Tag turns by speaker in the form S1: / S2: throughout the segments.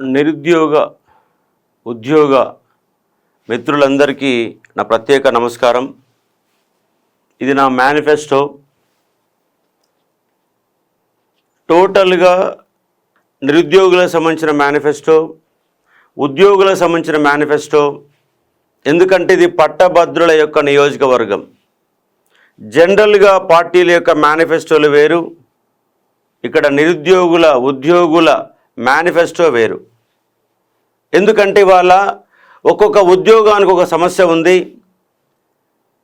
S1: నిరుద్యోగ ఉద్యోగ మిత్రులందరికీ నా ప్రత్యేక నమస్కారం. ఇది నా మేనిఫెస్టో. టోటల్గా నిరుద్యోగులకు సంబంధించిన మేనిఫెస్టో ఉద్యోగులకు సంబంధించిన మేనిఫెస్టో ఎందుకంటే ఇది పట్టభద్రుల యొక్క నియోజకవర్గం. జనరల్గా పార్టీల యొక్క మేనిఫెస్టోలు వేరు ఇక్కడ నిరుద్యోగుల ఉద్యోగుల మేనిఫెస్టో వేరు. ఎందుకంటే వాళ్ళ ఒక్కొక్క ఉద్యోగానికి ఒక సమస్య ఉంది.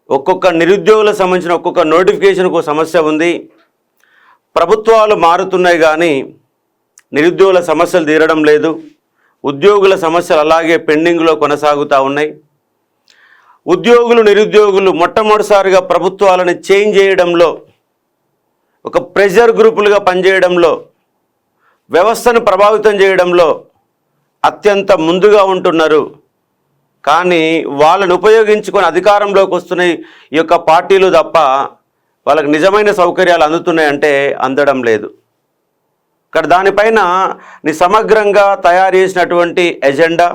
S1: ఒక్కొక్క నిరుద్యోగులకు సంబంధించిన ఒక్కొక్క నోటిఫికేషన్కు సమస్య ఉంది. ప్రభుత్వాలు మారుతున్నాయి కానీ నిరుద్యోగుల సమస్యలు తీరడం లేదు. ఉద్యోగుల సమస్యలు అలాగే పెండింగ్లో కొనసాగుతూ ఉన్నాయి. ఉద్యోగులు నిరుద్యోగులు మొట్టమొదటిసారిగా ప్రభుత్వాలను చేంజ్ చేయడంలో ఒక ప్రెషర్ గ్రూపులుగా పనిచేయడంలో వ్యవస్థను ప్రభావితం చేయడంలో అత్యంత ముందుగా ఉంటున్నారు. కానీ వాళ్ళని ఉపయోగించుకొని అధికారంలోకి వస్తున్న ఈ యొక్క పార్టీలు తప్ప వాళ్ళకి నిజమైన సౌకర్యాలు అందుతున్నాయంటే అందడం లేదు. ఇక్కడ దానిపైన నీ సమగ్రంగా తయారు చేసినటువంటి ఎజెండా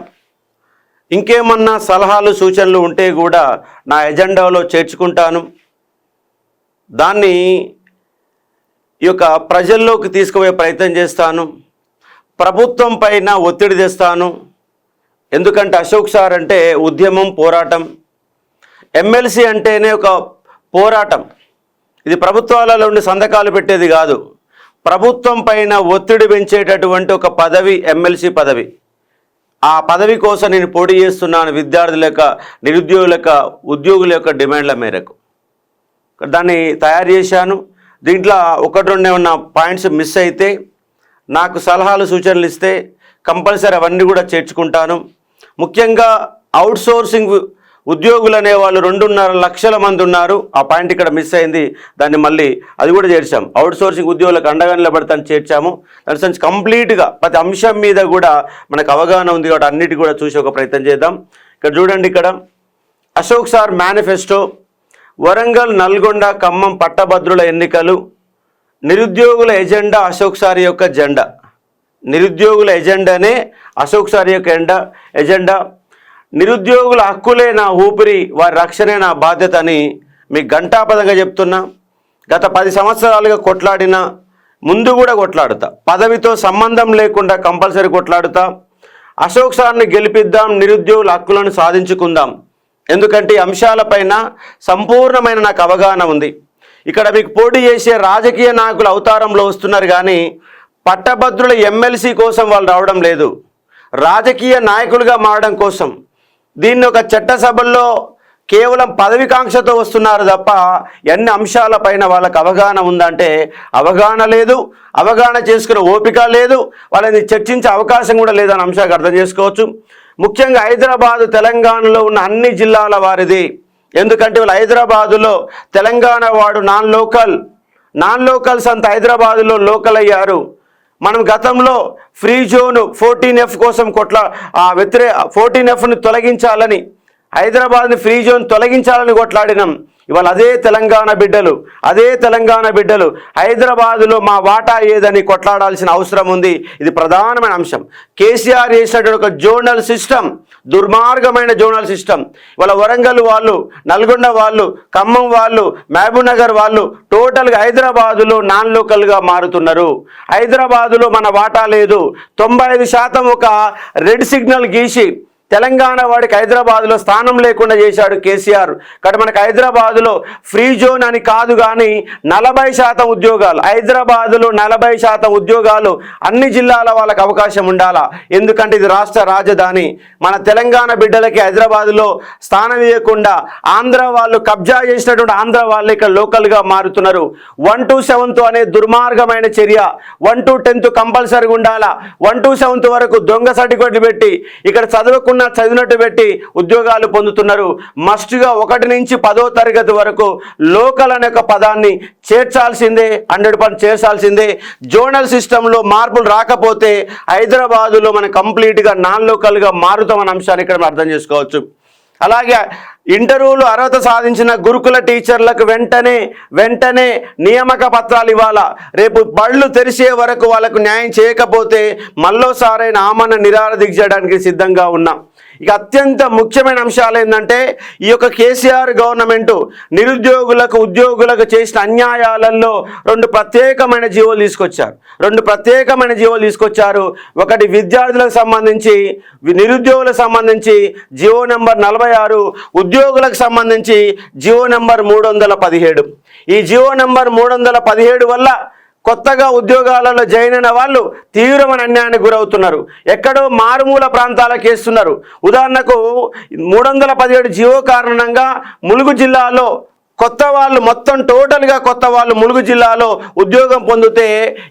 S1: ఇంకేమన్నా సలహాలు సూచనలు ఉంటే కూడా నా ఎజెండాలో చేర్చుకుంటాను. దాన్ని ఈ యొక్క ప్రజల్లోకి తీసుకుపోయే ప్రయత్నం చేస్తాను. ప్రభుత్వం పైన ఒత్తిడి తెస్తాను. ఎందుకంటే అశోక్ సార్ అంటే ఉద్యమం పోరాటం. ఎమ్మెల్సీ అంటేనే ఒక పోరాటం. ఇది ప్రభుత్వాలలో ఉండి సంతకాలు పెట్టేది కాదు. ప్రభుత్వం పైన ఒత్తిడి పెంచేటటువంటి ఒక పదవి ఎమ్మెల్సీ పదవి. ఆ పదవి కోసం నేను పోటీ చేస్తున్నాను విద్యార్థుల యొక్క నిరుద్యోగుల యొక్క ఉద్యోగుల యొక్క డిమాండ్ల మేరకు. దాన్ని తయారు చేశాను. దీంట్లో ఒకటి రెండు ఏమన్నా పాయింట్స్ మిస్ అయితే నాకు సలహాలు సూచనలు ఇస్తే కంపల్సరీ అవన్నీ కూడా చేర్చుకుంటాను. ముఖ్యంగా అవుట్ సోర్సింగ్ ఉద్యోగులు అనేవాళ్ళు రెండున్నర లక్షల మంది ఉన్నారు. ఆ పాయింట్ ఇక్కడ మిస్ అయింది. దాన్ని మళ్ళీ అది కూడా చేర్చాం. అవుట్ సోర్సింగ్ ఉద్యోగులకు అండగా నిలబడతాను చేర్చాము. దాని సంచి కంప్లీట్గా ప్రతి అంశం మీద కూడా మనకు అవగాహన ఉంది కాబట్టి అన్నిటి కూడా చూసి ఒక ప్రయత్నం చేద్దాం. ఇక్కడ చూడండి ఇక్కడ. అశోక్ సార్ మేనిఫెస్టో వరంగల్ నల్గొండ ఖమ్మం పట్టభద్రుల ఎన్నికలు నిరుద్యోగుల ఎజెండా అశోక్ సారి యొక్క జెండా. నిరుద్యోగుల ఎజెండానే అశోక్ సారి యొక్క ఎండ ఎజెండా. నిరుద్యోగుల హక్కులే నా ఊపిరి వారి రక్షణే నా బాధ్యత అని మీకు ఘంటాపదంగా చెప్తున్నా. గత పది సంవత్సరాలుగా కొట్లాడిన ముందు కూడా కొట్లాడుతా. పదవితో సంబంధం లేకుండా కంపల్సరీ కొట్లాడుతా. అశోక్ సార్ని గెలిపిద్దాం నిరుద్యోగుల హక్కులను సాధించుకుందాం. ఎందుకంటే ఈ అంశాలపైన సంపూర్ణమైన నాకు అవగాహన ఉంది. ఇక్కడ మీకు పోటీ చేసే రాజకీయ నాయకులు అవతారంలో వస్తున్నారు కానీ పట్టభద్రుల ఎమ్మెల్సీ కోసం వాళ్ళు రావడం లేదు. రాజకీయ నాయకులుగా మారడం కోసం. దీన్ని ఒక చట్టసభల్లో కేవలం పదవికాంక్షతో వస్తున్నారు తప్ప ఎన్ని అంశాలపైన వాళ్ళకి అవగాహన ఉందంటే అవగాహన లేదు అవగాహన చేసుకునే ఓపిక లేదు వాళ్ళని చర్చించే అవకాశం కూడా లేదని అంశానికి అర్థం చేసుకోవచ్చు. ముఖ్యంగా హైదరాబాదు తెలంగాణలో ఉన్న అన్ని జిల్లాల వారిది ఎందుకంటే వీళ్ళు హైదరాబాదులో తెలంగాణ వాడు నాన్ లోకల్. నాన్ లోకల్స్ అంత హైదరాబాదులో లోకల్ అయ్యారు. మనం గతంలో ఫ్రీ జోన్ ఫోర్టీన్ ఎఫ్ కోసం కొట్ల ఆ వ్యతిరే ఫోర్టీన్ ఎఫ్ని తొలగించాలని హైదరాబాద్ని ఫ్రీ జోన్ తొలగించాలని కొట్లాడినాం. ఇవాళ అదే తెలంగాణ బిడ్డలు అదే తెలంగాణ బిడ్డలు హైదరాబాదులో మా వాటా ఏదని కొట్లాడాల్సిన అవసరం ఉంది. ఇది ప్రధానమైన అంశం. కేసీఆర్ చేసినటువంటి ఒక జోనల్ సిస్టమ్ దుర్మార్గమైన జోనల్ సిస్టమ్. ఇవాళ వరంగల్ వాళ్ళు నల్గొండ వాళ్ళు ఖమ్మం వాళ్ళు మహబూబ్నగర్ వాళ్ళు టోటల్గా హైదరాబాదులో నాన్ లోకల్గా మారుతున్నారు. హైదరాబాదులో మన వాటా లేదు. తొంభై ఐదు శాతం ఒక రెడ్ సిగ్నల్ గీసి తెలంగాణ వాడికి హైదరాబాద్లో స్థానం లేకుండా చేశాడు కేసీఆర్. కాబట్టి మనకు హైదరాబాద్లో ఫ్రీ జోన్ అని కాదు కానీ నలభై శాతం ఉద్యోగాలు హైదరాబాదులో నలభై శాతం ఉద్యోగాలు అన్ని జిల్లాల వాళ్ళకి అవకాశం ఉండాలా? ఎందుకంటే ఇది రాష్ట్ర రాజధాని. మన తెలంగాణ బిడ్డలకి హైదరాబాద్లో స్థానం ఇవ్వకుండా ఆంధ్ర వాళ్ళు కబ్జా చేసినటువంటి ఆంధ్ర వాళ్ళు ఇక్కడ లోకల్గా మారుతున్నారు. వన్ టు సెవెంత్ అనే దుర్మార్గమైన చర్య. వన్ టు టెన్త్ కంపల్సరీగా ఉండాలా? వన్ టు సెవెంత్ వరకు దొంగ సర్టిఫికెట్లు పెట్టి ఇక్కడ చదువుకున్న చదివినట్టు పెట్టి ఉద్యోగాలు పొందుతున్నారు. మస్ట్గా ఒకటి నుంచి పదో తరగతి వరకు లోకల్ అనే ఒక పదాన్ని చేర్చాల్సిందే హండ్రెడ్ పర్సెంట్ చేర్చాల్సిందే. జోనల్ సిస్టంలో మార్పులు రాకపోతే హైదరాబాదులో మనం కంప్లీట్గా నాన్ లోకల్గా మారుతామన్న అంశాన్ని ఇక్కడ అర్థం చేసుకోవచ్చు. అలాగే ఇంటర్వ్యూలు అర్హత సాధించిన గురుకుల టీచర్లకు వెంటనే వెంటనే నియామక పత్రాలు ఇవ్వాలా? రేపు బళ్ళు తెరిచే వరకు వాళ్ళకు న్యాయం చేయకపోతే మళ్ళోసారైన ఆమన నిరార దిగజేయడానికి సిద్ధంగా ఉన్నాం. ఇక అత్యంత ముఖ్యమైన అంశాలు ఏంటంటే ఈ యొక్క కేసీఆర్ గవర్నమెంట్ నిరుద్యోగులకు ఉద్యోగులకు చేసిన అన్యాయాలలో రెండు ప్రత్యేకమైన జీవోలు తీసుకొచ్చారు. రెండు ప్రత్యేకమైన జీవోలు తీసుకొచ్చారు. ఒకటి విద్యార్థులకు సంబంధించి నిరుద్యోగులకు సంబంధించి జియో నెంబర్ నలభై ఆరు ఉద్యోగులకు సంబంధించి జియో నెంబర్ మూడు వందల పదిహేడు. ఈ జియో నెంబర్ మూడు వందల పదిహేడు వల్ల కొత్తగా ఉద్యోగాలలో జాయిన్ అయిన వాళ్ళు తీవ్రమైన అన్యాయానికి గురవుతున్నారు. ఎక్కడో మారుమూల ప్రాంతాలకు వేస్తున్నారు. ఉదాహరణకు మూడు వందల పదిహేడు జీవో కారణంగా ములుగు జిల్లాలో కొత్త వాళ్ళు మొత్తం టోటల్గా కొత్త వాళ్ళు ములుగు జిల్లాలో ఉద్యోగం పొందితే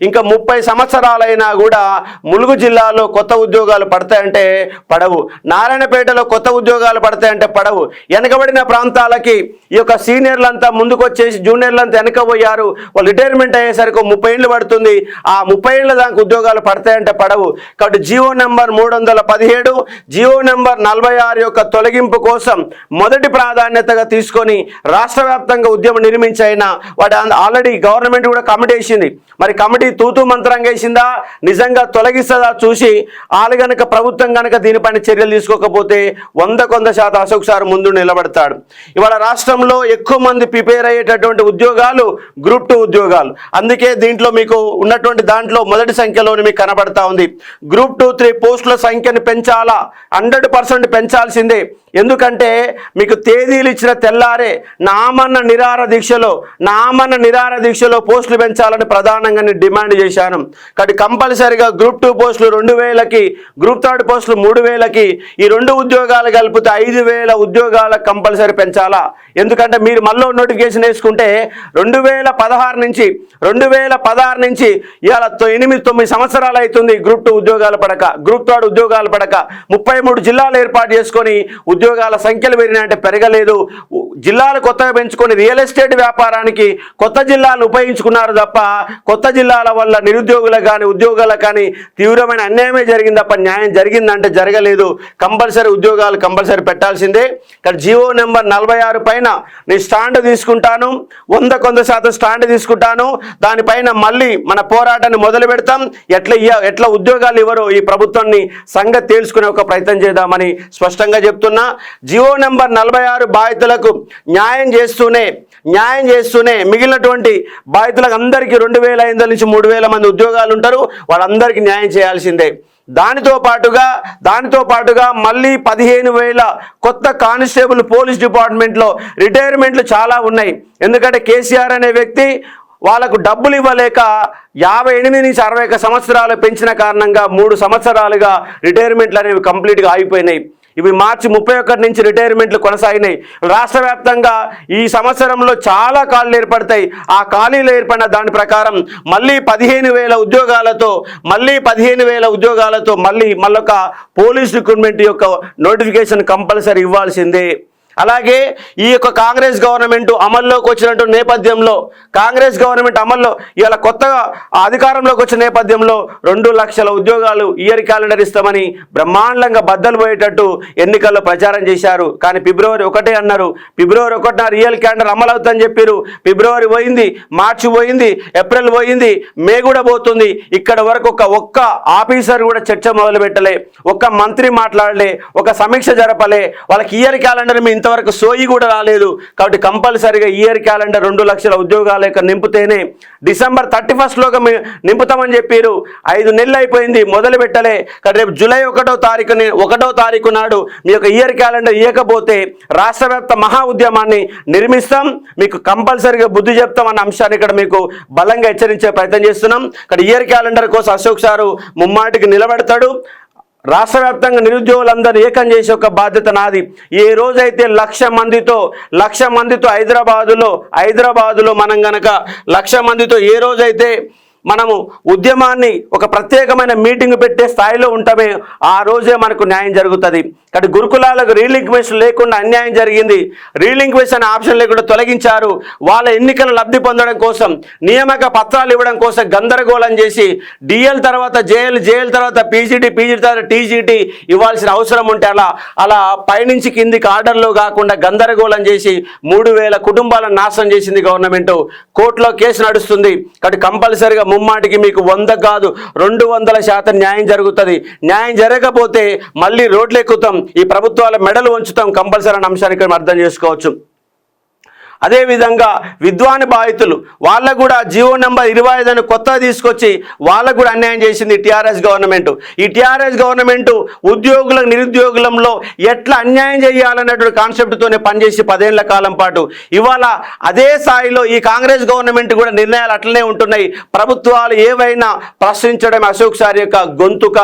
S1: ఇంకా ముప్పై సంవత్సరాలైనా కూడా ములుగు జిల్లాలో కొత్త ఉద్యోగాలు పడతాయంటే పడవు. నారాయణపేటలో కొత్త ఉద్యోగాలు పడతాయంటే పడవు. వెనకబడిన ప్రాంతాలకి ఈ యొక్క సీనియర్లంతా ముందుకు వచ్చేసి జూనియర్లంతా వెనకపోయారు వాళ్ళు రిటైర్మెంట్ అయ్యేసరికి ముప్పై ఏళ్ళు పడుతుంది. ఆ ముప్పై ఏళ్ళ దానికి ఉద్యోగాలు పడతాయంటే పడవు. కాబట్టి జియో నెంబర్ మూడు వందల పదిహేడు జియో నెంబర్ నలభై ఆరు యొక్క తొలగింపు కోసం మొదటి ప్రాధాన్యతగా తీసుకొని రాష్ట్ర దేశవ్యాప్తంగా ఉద్యమం నిర్మించైనా వాడు ఆల్రెడీ గవర్నమెంట్ కూడా కమిటీ వేసింది. మరి కమిటీ తూతూ మంత్రంగా వేసిందా? నిజంగా తొలగిస్తుందా చూసి వాళ్ళు గనక ప్రభుత్వం గనక దీనిపైన చర్యలు తీసుకోకపోతే వంద కొంద శాతం అశోక్ సార్ ముందు నిలబడతాడు. ఇవాళ రాష్ట్రంలో ఎక్కువ మంది ప్రిపేర్ అయ్యేటటువంటి ఉద్యోగాలు గ్రూప్ టూ ఉద్యోగాలు. అందుకే దీంట్లో మీకు ఉన్నటువంటి దాంట్లో మొదటి సంఖ్యలోని మీకు కనబడతా ఉంది. గ్రూప్ టూ త్రీ పోస్టుల సంఖ్యను పెంచాలా? హండ్రెడ్ పర్సెంట్ పెంచాల్సిందే. ఎందుకంటే మీకు తేదీలు ఇచ్చిన తెల్లారే నామన్న నిరార దీక్షలో నామన్న నిరార దీక్షలో పోస్టులు పెంచాలని ప్రధానంగా నేను డిమాండ్ చేశాను. కాబట్టి కంపల్సరిగా గ్రూప్ టూ పోస్టులు రెండు వేలకి గ్రూప్ థర్డ్ పోస్టులు మూడు వేలకి ఈ రెండు ఉద్యోగాలు కలిపితే ఐదు వేల ఉద్యోగాల కంపల్సరీ పెంచాలా? ఎందుకంటే మీరు మళ్ళీ నోటిఫికేషన్ వేసుకుంటే రెండు వేల పదహారు నుంచి రెండు వేల పదహారు నుంచి ఇవాళ తొ- ఎనిమిది తొమ్మిది సంవత్సరాలు అవుతుంది గ్రూప్ టూ ఉద్యోగాలు పడక గ్రూప్ థర్డ్ ఉద్యోగాలు పడక. ముప్పై మూడు జిల్లాలు ఏర్పాటు చేసుకొని ఉద్యోగాల సంఖ్యలు పెరిగినాయంటే పెరగలేదు. జిల్లాలు కొత్తగా పెంచుకొని రియల్ ఎస్టేట్ వ్యాపారానికి కొత్త జిల్లాలు ఉపయోగించుకున్నారు తప్ప కొత్త జిల్లాల వల్ల నిరుద్యోగులకు కానీ ఉద్యోగాలకు కానీ తీవ్రమైన అన్యాయమే జరిగింది తప్ప న్యాయం జరిగిందంటే జరగలేదు. కంపల్సరీ ఉద్యోగాలు కంపల్సరీ పెట్టాల్సిందే. ఇక్కడ జియో నెంబర్ నలభై ఆరు పైన నేను స్టాండ్ తీసుకుంటాను. వంద కొంత శాతం స్టాండ్ తీసుకుంటాను. దానిపైన మళ్ళీ మన పోరాటాన్ని మొదలు పెడతాం. ఎట్లా ఎట్లా ఉద్యోగాలు ఇవ్వరో ఈ ప్రభుత్వాన్ని సంగతి తేల్చుకునే ఒక ప్రయత్నం చేద్దామని స్పష్టంగా చెప్తున్నా. జియో నెంబర్ నలభై ఆరు బాధితులకు న్యాయం చేస్తూనే న్యాయం చేస్తూనే మిగిలినటువంటి బాధితులకు అందరికీ రెండు వేల ఐదు వందల నుంచి మూడు వేల మంది ఉద్యోగాలు ఉంటారు. వాళ్ళందరికీ న్యాయం చేయాల్సిందే. దానితో పాటుగా దానితో పాటుగా మళ్ళీ పదిహేను వేల కొత్త కానిస్టేబుల్ పోలీస్ డిపార్ట్మెంట్లో రిటైర్మెంట్లు చాలా ఉన్నాయి. ఎందుకంటే కేసీఆర్ అనే వ్యక్తి వాళ్ళకు డబ్బులు ఇవ్వలేక యాభై ఎనిమిది నుంచి అరవై ఒక సంవత్సరాలు పెంచిన కారణంగా మూడు సంవత్సరాలుగా రిటైర్మెంట్లు అనేవి కంప్లీట్గా ఆగిపోయినాయి. ఇవి మార్చి ముప్పై ఒకటి నుంచి రిటైర్మెంట్లు కొనసాగినాయి. రాష్ట్ర వ్యాప్తంగా ఈ సంవత్సరంలో చాలా ఖాళీలు ఏర్పడతాయి. ఆ ఖాళీలు ఏర్పడిన దాని ప్రకారం మళ్ళీ పదిహేను వేల ఉద్యోగాలతో మళ్ళీ పదిహేను వేల ఉద్యోగాలతో మళ్ళీ మళ్ళొక పోలీస్ రిక్రూట్మెంట్ యొక్క నోటిఫికేషన్ కంపల్సరీ ఇవ్వాల్సిందే. అలాగే ఈ యొక్క కాంగ్రెస్ గవర్నమెంట్ అమల్లోకి వచ్చినటువంటి నేపథ్యంలో కాంగ్రెస్ గవర్నమెంట్ అమల్లో ఇవాళ కొత్తగా అధికారంలోకి వచ్చిన నేపథ్యంలో రెండు లక్షల ఉద్యోగాలు ఇయర్ క్యాలెండర్ ఇస్తామని బ్రహ్మాండంగా బద్దలు పోయేటట్టు ఎన్నికల్లో ప్రచారం చేశారు. కానీ ఫిబ్రవరి ఒకటే అన్నారు ఫిబ్రవరి ఒకటిన రియల్ క్యాలెండర్ అమలు అవుతుందని చెప్పారు. ఫిబ్రవరి పోయింది మార్చి పోయింది ఏప్రిల్ పోయింది మే కూడా పోతుంది. ఇక్కడ వరకు ఒక ఒక్క ఆఫీసర్ కూడా చర్చ మొదలు పెట్టలే ఒక్క మంత్రి మాట్లాడలే ఒక సమీక్ష జరపలే. వాళ్ళకి ఇయర్ క్యాలెండర్ మీ ఇంతవరకు సోయి కూడా రాలేదు. కాబట్టి కంపల్సరీగా ఇయర్ క్యాలెండర్ రెండు లక్షల ఉద్యోగాల యొక్క నింపుతేనే డిసెంబర్ థర్టీ ఫస్ట్లోగా నింపుతామని చెప్పారు. ఐదు నెలలు అయిపోయింది మొదలు పెట్టలే. కానీ రేపు జూలై ఒకటో తారీఖు ఒకటో తారీఖు నాడు మీ యొక్క ఇయర్ క్యాలెండర్ ఇవ్వకపోతే రాష్ట్ర వ్యాప్త మహా ఉద్యమాన్ని నిర్మిస్తాం. మీకు కంపల్సరిగా బుద్ధి చెప్తాం అన్న అంశాన్ని ఇక్కడ మీకు బలంగా హెచ్చరించే ప్రయత్నం చేస్తున్నాం. ఇక్కడ ఇయర్ క్యాలెండర్ కోసం అశోక్ సారు ముమ్మాటికి నిలబెడతాడు. రాష్ట్ర వ్యాప్తంగా నిరుద్యోగులందరూ ఏకం చేసే ఒక బాధ్యత నాది. ఏ రోజైతే లక్ష మందితో లక్ష మందితో హైదరాబాదులో హైదరాబాదులో మనం గనక లక్ష మందితో ఏ రోజైతే మనము ఉద్యమాన్ని ఒక ప్రత్యేకమైన మీటింగ్ పెట్టే స్థాయిలో ఉంటామే ఆ రోజే మనకు న్యాయం జరుగుతుంది. కాబట్టి గురుకులాలకు రీలింక్వేషన్ లేకుండా అన్యాయం జరిగింది. రీలింక్వేషన్ ఆప్షన్ లేకుండా తొలగించారు. వాళ్ళ ఎన్నికల లబ్ధి పొందడం కోసం నియామక పత్రాలు ఇవ్వడం కోసం గందరగోళం చేసి డిఎల్ తర్వాత జేఎల్ జేఎల్ తర్వాత పీజీటీ పీజీటీ తర్వాత టీజీటీ ఇవ్వాల్సిన అవసరం ఉంటే అలా అలా పైనుంచి కిందికి ఆర్డర్లో కాకుండా గందరగోళం చేసి మూడు వేల కుటుంబాలను నాశనం చేసింది గవర్నమెంట్. కోర్టులో కేసు నడుస్తుంది. కాబట్టి కంపల్సరిగా ముమ్మాటికి మీకు వంద కాదు రెండు వందల శాతం న్యాయం జరుగుతుంది. న్యాయం జరగకపోతే మళ్ళీ రోడ్లు ఎక్కుతాం ఈ ప్రభుత్వాల మెడలు ఉంచుతాం కంపల్సరీ అనే అంశాన్ని అర్థం చేసుకోవచ్చు. అదేవిధంగా విద్వాని బాధితులు వాళ్ళకు కూడా జీవో నెంబర్ ఇరవై ఐదు అని కొత్తగా తీసుకొచ్చి వాళ్ళకు కూడా అన్యాయం చేసింది టీఆర్ఎస్ గవర్నమెంట్. ఈ టీఆర్ఎస్ గవర్నమెంట్ ఉద్యోగులకు నిరుద్యోగులంలో ఎట్లా అన్యాయం చేయాలన్నటువంటి కాన్సెప్ట్తోనే పనిచేసి పదేళ్ళ కాలం పాటు. ఇవాళ అదే స్థాయిలో ఈ కాంగ్రెస్ గవర్నమెంట్ కూడా నిర్ణయాలు అట్లనే ఉంటున్నాయి. ప్రభుత్వాలు ఏవైనా ప్రశ్నించడం అశోక్ సార్ యొక్క గొంతుక.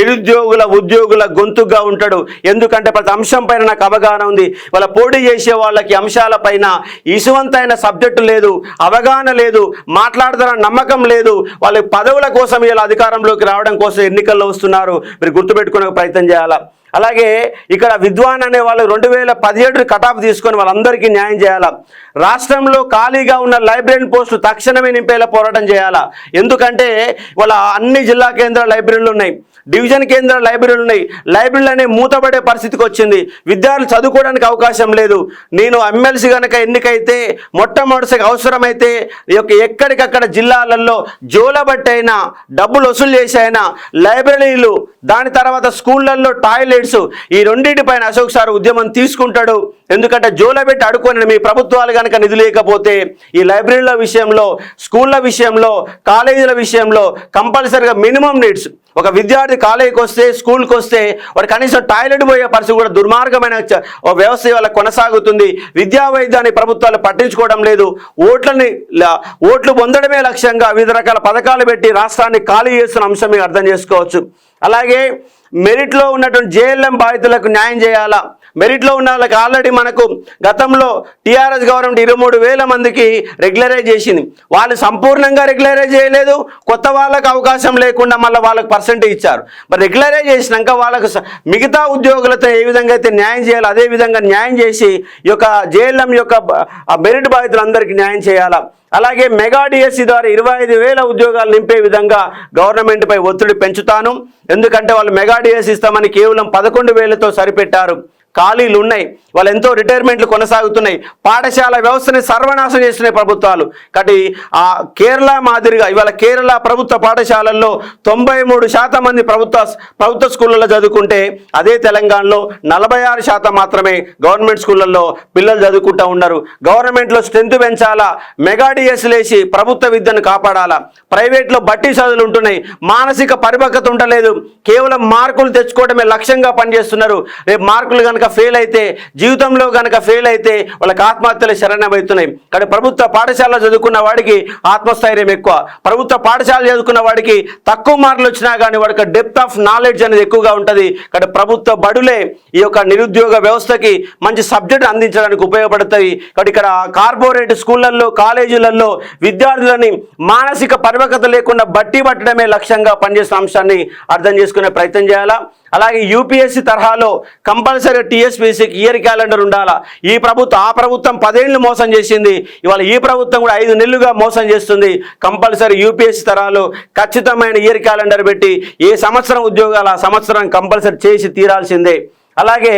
S1: నిరుద్యోగుల ఉద్యోగుల గొంతుగా ఉంటాడు. ఎందుకంటే ప్రతి అంశం పైన నాకు అవగాహన ఉంది. వాళ్ళ పోటీ చేసే వాళ్ళకి అంశాలపైన ఇసువంతైన సబ్జెక్టు లేదు అవగాహన లేదు మాట్లాడతారన్న నమ్మకం లేదు. వాళ్ళ పదవుల కోసం ఇలా అధికారంలోకి రావడం కోసం ఎన్నికల్లో వస్తున్నారు. మీరు గుర్తుపెట్టుకునే ప్రయత్నం చేయాలా? అలాగే ఇక్కడ విద్వాన్ అనే వాళ్ళు రెండు వేల పదిహేడు కటాఫ్ తీసుకొని వాళ్ళందరికీ న్యాయం చేయాలా? రాష్ట్రంలో ఖాళీగా ఉన్న లైబ్రరీ పోస్టులు తక్షణమే నింపేలా పోరాటం చేయాలా? ఎందుకంటే వాళ్ళ అన్ని జిల్లా కేంద్ర లైబ్రరీలు ఉన్నాయి. డివిజన్ కేంద్ర లైబ్రరీలు ఉన్నాయి. లైబ్రరీలు అనే మూతపడే పరిస్థితికి వచ్చింది. విద్యార్థులు చదువుకోవడానికి అవకాశం లేదు. నేను ఎమ్మెల్సీ కనుక ఎన్నికైతే మొట్టమొదటిసారి అవసరమైతే ఈ యొక్క ఎక్కడికక్కడ జిల్లాలలో జోలబట్టి అయినా డబ్బులు వసూలు చేసి అయినా లైబ్రరీలు దాని తర్వాత స్కూళ్ళల్లో టాయిలెట్స్ ఈ రెండింటి పైన అశోక్ సార్ ఉద్యమం తీసుకుంటాడు. ఎందుకంటే జోలబెట్టి అడుకోని మీ ప్రభుత్వాలు కనుక నిధులు లేకపోతే ఈ లైబ్రరీల విషయంలో స్కూళ్ళ విషయంలో కాలేజీల విషయంలో కంపల్సరీగా మినిమం నీడ్స్. ఒక విద్యార్థి కాలేజీకి వస్తే స్కూల్కి వస్తే వాడు కనీసం టాయిలెట్ పోయే పరిస్థితి కూడా దుర్మార్గమైన వ్యవస్థ వల్ల కొనసాగుతుంది. విద్యా వైద్యాన్ని ప్రభుత్వాలు పట్టించుకోవడం లేదు. ఓట్లని ఓట్లు పొందడమే లక్ష్యంగా వివిధ రకాల పథకాలు పెట్టి రాష్ట్రాన్ని ఖాళీ చేస్తున్న అంశం మీరు అర్థం చేసుకోవచ్చు. అలాగే మెరిట్లో ఉన్నటువంటి జేఎల్ఎం బాధితులకు న్యాయం చేయాలా? మెరిట్లో ఉన్న వాళ్ళకి ఆల్రెడీ మనకు గతంలో టీఆర్ఎస్ గవర్నమెంట్ ఇరవై మూడు వేల మందికి రెగ్యులరైజ్ చేసింది. వాళ్ళు సంపూర్ణంగా రెగ్యులరైజ్ చేయలేదు. కొత్త వాళ్ళకు అవకాశం లేకుండా మళ్ళీ వాళ్ళకి పర్సెంటేజ్ ఇచ్చారు. మరి రెగ్యులరైజ్ చేసినాక వాళ్ళకు మిగతా ఉద్యోగులతో ఏ విధంగా అయితే న్యాయం చేయాలో అదే విధంగా న్యాయం చేసి ఈ యొక్క జేఎల్ఎం యొక్క ఆ మెరిట్ బాధితులందరికీ న్యాయం చేయాలా? అలాగే మెగా డిఎస్సి ద్వారా ఇరవై ఐదు వేల ఉద్యోగాలు నింపే విధంగా గవర్నమెంట్పై ఒత్తిడి పెంచుతాను. ఎందుకంటే వాళ్ళు మెగా డిఎస్సి ఇస్తామని కేవలం పదకొండు వేలతో సరిపెట్టారు. ఖాళీలు ఉన్నాయి వాళ్ళు ఎంతో రిటైర్మెంట్లు కొనసాగుతున్నాయి. పాఠశాల వ్యవస్థని సర్వనాశం చేస్తున్నాయి ప్రభుత్వాలు. కాబట్టి ఆ కేరళ మాదిరిగా ఇవాళ కేరళ ప్రభుత్వ పాఠశాలల్లో తొంభై మూడు శాతం మంది ప్రభుత్వ ప్రభుత్వ స్కూళ్ళలో చదువుకుంటే అదే తెలంగాణలో నలభై ఆరు శాతం మాత్రమే గవర్నమెంట్ స్కూళ్ళల్లో పిల్లలు చదువుకుంటూ ఉన్నారు గవర్నమెంట్లో స్ట్రెంత్ పెంచాలా? మెగా లేచి లేసి ప్రభుత్వ విద్యను కాపాడాలా? ప్రైవేట్లో బట్టి చదువులు ఉంటున్నాయి. మానసిక పరిపక్వత ఉండలేదు. కేవలం మార్కులు తెచ్చుకోవడమే లక్ష్యంగా పనిచేస్తున్నారు. రేపు మార్కులు కనుక ఫెయిల్ అయితే జీవితంలో కనుక ఫెయిల్ అయితే వాళ్ళకి ఆత్మహత్యలు శరణమవుతున్నాయి కానీ ప్రభుత్వ పాఠశాలలో చదువుకున్న వాడికి ఆత్మస్థైర్యం ఎక్కువ. ప్రభుత్వ పాఠశాల చదువుకున్న వాడికి తక్కువ మార్కులు వచ్చినా కానీ వాడికి డెప్త్ ఆఫ్ నాలెడ్జ్ అనేది ఎక్కువగా ఉంటుంది. కానీ ప్రభుత్వ బడులే ఈ యొక్క నిరుద్యోగ వ్యవస్థకి మంచి సబ్జెక్ట్ అందించడానికి ఉపయోగపడతాయి. కాబట్టి ఇక్కడ కార్పొరేట్ స్కూళ్ళల్లో కాలేజీలలో విద్యార్థులని మానసిక పరిపక్వత లేకుండా బట్టి పట్టడమే లక్ష్యంగా పనిచేస్తున్న అంశాన్ని అర్థం చేసుకునే ప్రయత్నం చేయాలా? అలాగే యూపీఎస్సీ తరహాలో కంపల్సరీ టీఎస్పీసీకి ఇయర్ క్యాలెండర్ ఉండాలా. ఈ ప్రభుత్వం ఆ ప్రభుత్వం పదేళ్ళు మోసం చేసింది. ఇవాళ ఈ ప్రభుత్వం కూడా ఐదు నెలలుగా మోసం చేస్తుంది. కంపల్సరీ యూపీఎస్సీ తరహాలో ఖచ్చితమైన ఇయర్ క్యాలెండర్ పెట్టి ఏ సంవత్సరం ఉద్యోగాలు ఆ సంవత్సరం కంపల్సరీ చేసి తీరాల్సిందే. అలాగే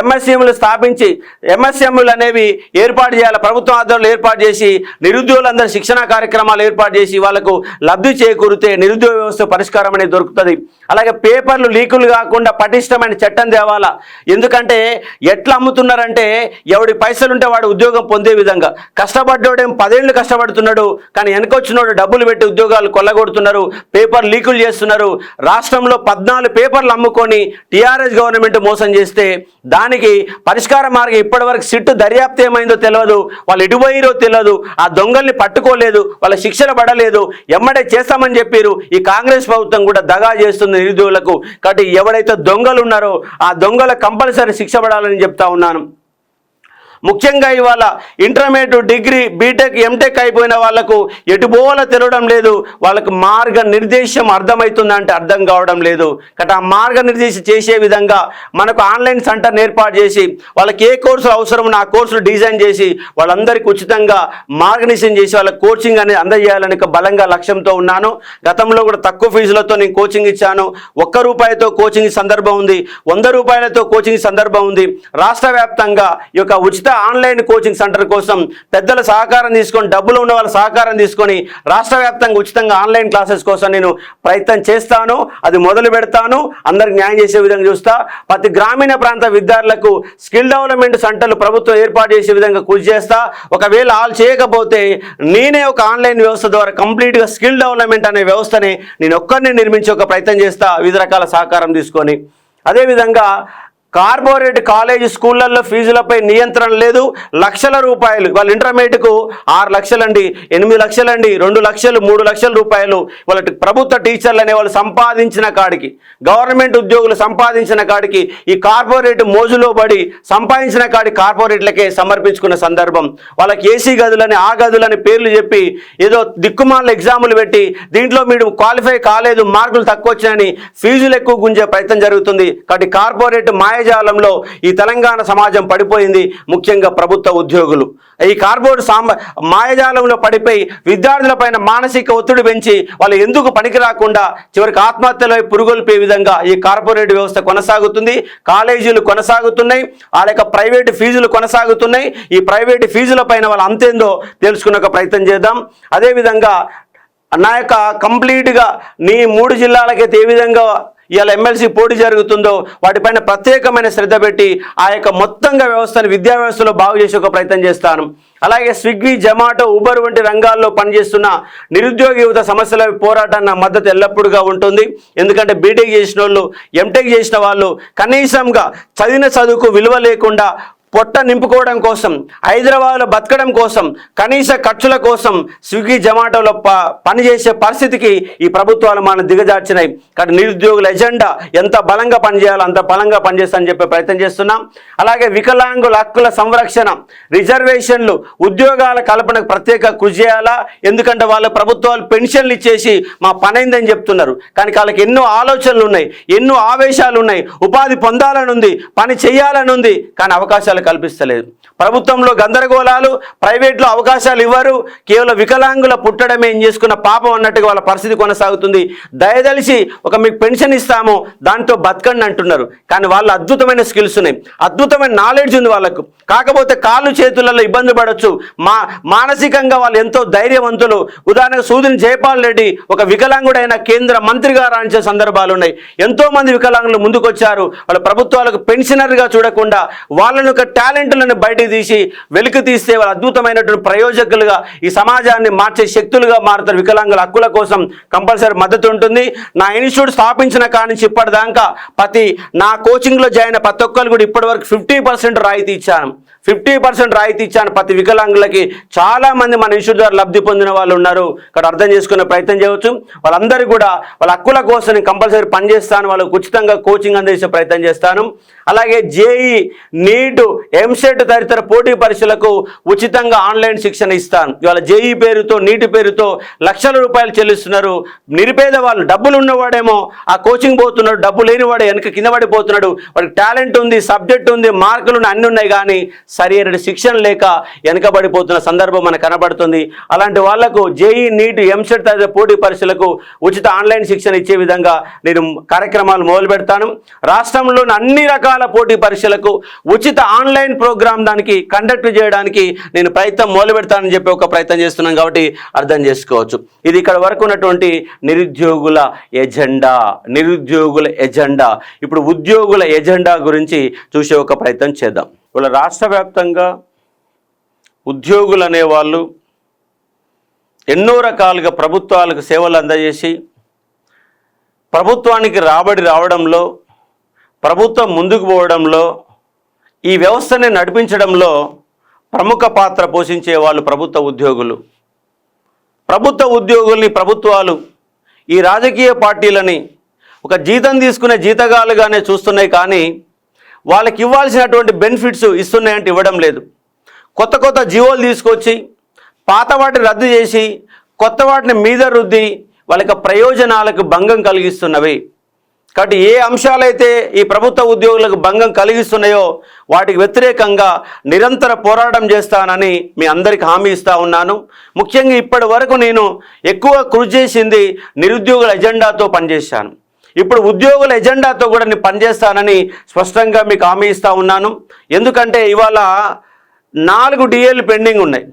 S1: ఎంఎస్ఎంలు స్థాపించి ఎంఎస్ఎంలు అనేవి ఏర్పాటు చేయాలి. ప్రభుత్వం ఆధ్వర్యంలో ఏర్పాటు చేసి నిరుద్యోగులందరూ శిక్షణ కార్యక్రమాలు ఏర్పాటు చేసి వాళ్ళకు లబ్ధి చేకూరితే నిరుద్యోగ వ్యవస్థ పరిష్కారం అనేది దొరుకుతుంది. అలాగే పేపర్లు లీకులు కాకుండా పటిష్టమైన చట్టం తేవాలా. ఎందుకంటే ఎట్లా అమ్ముతున్నారంటే ఎవడి పైసలు ఉంటే వాడు ఉద్యోగం పొందే విధంగా. కష్టపడ్డోడేం పదేళ్ళు కష్టపడుతున్నాడు కానీ వెనకొచ్చినోడు డబ్బులు పెట్టి ఉద్యోగాలు కొల్లగొడుతున్నారు పేపర్ లీకులు చేస్తున్నారు. రాష్ట్రంలో పద్నాలుగు పేపర్లు అమ్ముకొని టీఆర్ఎస్ గవర్నమెంట్ మోసం చేస్తే దానికి పరిష్కార మార్గం ఇప్పటివరకు సిట్టు దర్యాప్తు ఏమైందో తెలియదు వాళ్ళు ఎటుపోయిరో తెలియదు ఆ దొంగల్ని పట్టుకోలేదు. వాళ్ళ శిక్షణ పడలేదు. ఎమ్మడే చేస్తామని చెప్పారు. ఈ కాంగ్రెస్ ప్రభుత్వం కూడా దగా చేస్తుంది నిరుద్యోగులకు. కాబట్టి ఎవడైతే దొంగలు ఉన్నారో ఆ దొంగల కంపల్సరీ శిక్ష పడాలని చెప్తా ఉన్నాను. ముఖ్యంగా ఇవాళ ఇంటర్మీడియట్ డిగ్రీ బీటెక్ ఎంటెక్ అయిపోయిన వాళ్ళకు ఎటుపోవాలో తెలియడం లేదు. వాళ్ళకు మార్గ నిర్దేశం అర్థమవుతుందంటే అర్థం కావడం లేదు. కాబట్టి ఆ మార్గ నిర్దేశం చేసే విధంగా మనకు ఆన్లైన్ సెంటర్ ఏర్పాటు చేసి వాళ్ళకి ఏ కోర్సులు అవసరమో ఆ కోర్సులు డిజైన్ చేసి వాళ్ళందరికీ ఉచితంగా మార్గనిర్దేశం చేసి వాళ్ళకి కోచింగ్ అనేది అందజేయాలని బలంగా లక్ష్యంతో ఉన్నాను. గతంలో కూడా తక్కువ ఫీజులతో నేను కోచింగ్ ఇచ్చాను. ఒక్క రూపాయితో కోచింగ్ సందర్భం ఉంది. వంద రూపాయలతో కోచింగ్ సందర్భం ఉంది. రాష్ట్ర వ్యాప్తంగా ఈ యొక్క ఉచిత ఆన్లైన్ కోచింగ్ సెంటర్ కోసం పెద్దల సహకారం తీసుకొని డబ్బులు ఉన్న వాళ్ళ సహకారం తీసుకొని రాష్ట్ర వ్యాప్తంగా ఉచితంగా ఆన్లైన్ క్లాసెస్ కోసం నేను ప్రయత్నం చేస్తాను. అది మొదలు పెడతాను. అందరికి న్యాయం చేసే విధంగా చూస్తా. ప్రతి గ్రామీణ ప్రాంత విద్యార్థులకు స్కిల్ డెవలప్మెంట్ సెంటర్లు ప్రభుత్వం ఏర్పాటు చేసే విధంగా కృషి చేస్తా. ఒకవేళ ఆల్ చేయకపోతే నేనే ఒక ఆన్లైన్ వ్యవస్థ ద్వారా కంప్లీట్గా స్కిల్ డెవలప్మెంట్ అనే వ్యవస్థని నేను ఒక్కరిని నిర్మించే ఒక ప్రయత్నం చేస్తా. వివిధ రకాల సహకారం తీసుకొని. అదేవిధంగా కార్పొరేట్ కాలేజీ స్కూళ్ళల్లో ఫీజులపై నియంత్రణ లేదు. లక్షల రూపాయలు వాళ్ళ ఇంటర్మీడియట్కు ఆరు లక్షలండి ఎనిమిది లక్షలండి రెండు లక్షలు మూడు లక్షల రూపాయలు వాళ్ళ ప్రభుత్వ టీచర్లు అనే వాళ్ళు సంపాదించిన కాడికి గవర్నమెంట్ ఉద్యోగులు సంపాదించిన కాడికి ఈ కార్పొరేట్ మోజులో పడి సంపాదించిన కాడి కార్పొరేట్లకే సమర్పించుకున్న సందర్భం. వాళ్ళకి ఏసీ గదులని ఆ గదులని పేర్లు చెప్పి ఏదో దిక్కుమాల ఎగ్జాములు పెట్టి దీంట్లో మీరు క్వాలిఫై కాలేదు మార్కులు తక్కువ వచ్చాయని ఫీజులు ఎక్కువ గుంజే ప్రయత్నం జరుగుతుంది. కాబట్టి కార్పొరేట్ మాయ మాయజాలంలో ఈ తెలంగాణ సమాజం పడిపోయింది ముఖ్యంగా ప్రభుత్వ ఉద్యోగులు. ఈ కార్పొరేట్ సాంబ మాయజాలంలో పడిపోయి విద్యార్థులపైన మానసిక ఒత్తిడి పెంచి వాళ్ళు ఎందుకు పనికి రాకుండా చివరికి ఆత్మహత్యలపై పురుగొల్పే విధంగా ఈ కార్పొరేట్ వ్యవస్థ కొనసాగుతుంది కాలేజీలు కొనసాగుతున్నాయి వాళ్ళ యొక్క ప్రైవేటు ఫీజులు కొనసాగుతున్నాయి. ఈ ప్రైవేటు ఫీజుల పైన వాళ్ళు అంతేందో తెలుసుకునే ప్రయత్నం చేద్దాం. అదేవిధంగా నా యొక్క కంప్లీట్గా నీ మూడు జిల్లాలకైతే ఏ విధంగా ఇవాళ ఎమ్మెల్సీ పోటీ జరుగుతుందో వాటిపైన ప్రత్యేకమైన శ్రద్ధ పెట్టి ఆ యొక్క మొత్తంగా వ్యవస్థను విద్యా వ్యవస్థలో బాగు చేసే ఒక ప్రయత్నం చేస్తాను. అలాగే స్విగ్గీ జొమాటో ఊబర్ వంటి రంగాల్లో పనిచేస్తున్న నిరుద్యోగ యువత సమస్యల పోరాటాన్ని నా మద్దతు ఎల్లప్పుడూగా ఉంటుంది. ఎందుకంటే బీటెక్ చేసిన వాళ్ళు ఎంటెక్ చేసిన వాళ్ళు కనీసంగా చదివిన చదువుకు విలువ లేకుండా పొట్ట నింపుకోవడం కోసం హైదరాబాద్లో బతకడం కోసం కనీస ఖర్చుల కోసం స్విగ్గీ జొమాటోలో ప పనిచేసే పరిస్థితికి ఈ ప్రభుత్వాలు మనం దిగజార్చినాయి కానీ నిరుద్యోగుల ఎజెండా ఎంత బలంగా పనిచేయాలో అంత బలంగా పనిచేస్తామని చెప్పే ప్రయత్నం చేస్తున్నాం. అలాగే వికలాంగుల హక్కుల సంరక్షణ రిజర్వేషన్లు ఉద్యోగాల కల్పనకు ప్రత్యేక కృషి చేయాలా? ఎందుకంటే వాళ్ళ ప్రభుత్వాలు పెన్షన్లు ఇచ్చేసి మా పని అయిందని చెప్తున్నారు. కానీ వాళ్ళకి ఎన్నో ఆలోచనలు ఉన్నాయి ఎన్నో ఆవేశాలు ఉన్నాయి. ఉపాధి పొందాలని ఉంది పని చేయాలని ఉంది కానీ అవకాశాలు కల్పిస్తలేదు. ప్రభుత్వంలో గందరగోళాలు ప్రైవేట్లో అవకాశాలు ఇవ్వరు. కేవలం వికలాంగుల పుట్టడమే ఏం చేసుకున్న పాపం అన్నట్టుగా వాళ్ళ పరిస్థితి కొనసాగుతుంది. దయదలిసి ఒక మీకు పెన్షన్ ఇస్తాము దాంతో బతకండి అంటున్నారు. కానీ వాళ్ళు అద్భుతమైన స్కిల్స్ ఉన్నాయి. అద్భుతమైన నాలెడ్జ్ ఉంది వాళ్ళకు. కాకపోతే కాళ్ళు చేతులలో ఇబ్బంది పడవచ్చు మా మానసికంగా వాళ్ళు ఎంతో ధైర్యవంతులు. ఉదాహరణకు సూదిని జయపాల్ రెడ్డి ఒక వికలాంగుడైన కేంద్ర మంత్రిగా రాణించే సందర్భాలు ఉన్నాయి. ఎంతో మంది వికలాంగులు ముందుకొచ్చారు. వాళ్ళ ప్రభుత్వాలకు పెన్షనర్గా చూడకుండా వాళ్ళను ఒక టాలెంట్లను బయటకు తీసి వెలికి తీస్తే వాళ్ళ అద్భుతమైనటువంటి ప్రయోజకులుగా ఈ సమాజాన్ని మార్చే శక్తులుగా మారుతారు. వికలాంగుల హక్కుల కోసం కంపల్సరీ మద్దతు ఉంటుంది. నా ఇన్స్టిట్యూట్ స్థాపించిన కాడి నుంచి ఇప్పటిదాకా ప్రతి నా కోచింగ్లో జాయిన్ ప్రతి ఒక్కరు కూడా ఇప్పటివరకు ఫిఫ్టీ పర్సెంట్ రాయితీ ఇచ్చాను ఫిఫ్టీ పర్సెంట్ రాయితీ ఇచ్చాను. ప్రతి వికలాంగులకి చాలామంది మన ఇన్స్టిట్యూట్ ద్వారా లబ్ధి పొందిన వాళ్ళు ఉన్నారు. ఇక్కడ అర్థం చేసుకునే ప్రయత్నం చేయవచ్చు. వాళ్ళందరూ కూడా వాళ్ళ హక్కుల కోసం నేను కంపల్సరీ పనిచేస్తాను వాళ్ళకు ఉచితంగా కోచింగ్ అందించే ప్రయత్నం చేస్తాను. అలాగే జేఈ నీట్ ఎంసెట్ తదితర పోటీ పరీక్షలకు ఉచితంగా ఆన్లైన్ శిక్షణ ఇస్తాను. ఇవాళ జేఈ పేరుతో నీటి పేరుతో లక్షల రూపాయలు చెల్లిస్తున్నారు. నిరుపేద వాళ్ళు డబ్బులు ఉన్నవాడేమో ఆ కోచింగ్ పోతున్నాడు. డబ్బు లేనివాడు వెనక కింద పడిపోతున్నాడు. వాడికి టాలెంట్ ఉంది సబ్జెక్ట్ ఉంది మార్కులు అన్ని ఉన్నాయి. కానీ సరైన శిక్షణ లేక వెనకబడిపోతున్న సందర్భం మనకు కనబడుతుంది. అలాంటి వాళ్ళకు జేఈ నీట్ ఎంసెట్ తదితర పోటీ పరీక్షలకు ఉచిత ఆన్లైన్ శిక్షణ ఇచ్చే విధంగా నేను కార్యక్రమాలు మొదలు పెడతాను. రాష్ట్రంలోని అన్ని రకాల పోటీ పరీక్షలకు ఉచిత ఆన్లైన్ ప్రోగ్రాం దానికి కండక్ట్ చేయడానికి నేను ప్రయత్నం మొదలు పెడతానని చెప్పి ఒక ప్రయత్నం చేస్తున్నాను కాబట్టి అర్థం చేసుకోవచ్చు. ఇది ఇక్కడ వరకు ఉన్నటువంటి నిరుద్యోగుల ఎజెండా నిరుద్యోగుల ఎజెండా. ఇప్పుడు ఉద్యోగుల ఎజెండా గురించి చూసే ఒక ప్రయత్నం చేద్దాం. ఇవాళ రాష్ట్ర వ్యాప్తంగా ఉద్యోగులు అనేవాళ్ళు ఎన్నో రకాలుగా ప్రభుత్వాలకు సేవలు అందజేసి ప్రభుత్వానికి రాబడి రావడంలో ప్రభుత్వం ముందుకు పోవడంలో ఈ వ్యవస్థని నడిపించడంలో ప్రముఖ పాత్ర పోషించే వాళ్ళు ప్రభుత్వ ఉద్యోగులు. ప్రభుత్వ ఉద్యోగుల్ని ప్రభుత్వాలు ఈ రాజకీయ పార్టీలని ఒక జీతం తీసుకునే జీతగాలుగానే చూస్తున్నాయి కానీ వాళ్ళకి ఇవ్వాల్సినటువంటి బెనిఫిట్స్ ఇస్తున్నాయంటే ఇవ్వడం లేదు. కొత్త కొత్త జీవోలు తీసుకొచ్చి పాత వాటిని రద్దు చేసి కొత్త వాటిని మీద రుద్ది వాళ్ళకి ప్రయోజనాలకు భంగం కలిగిస్తున్నవి. కాబట్టి ఏ అంశాలైతే ఈ ప్రభుత్వ ఉద్యోగులకు భంగం కలిగిస్తున్నాయో వాటికి వ్యతిరేకంగా నిరంతర పోరాటం చేస్తానని మీ అందరికి హామీ ఇస్తా ఉన్నాను. ముఖ్యంగా ఇప్పటి వరకు నేను ఎక్కువ కృషి చేసింది నిరుద్యోగుల ఎజెండాతో పనిచేశాను. ఇప్పుడు ఉద్యోగుల ఎజెండాతో కూడా నేను పనిచేస్తానని స్పష్టంగా మీకు హామీ ఇస్తూ ఉన్నాను. ఎందుకంటే ఇవాళ నాలుగు డిఏలు పెండింగ్ ఉన్నాయి.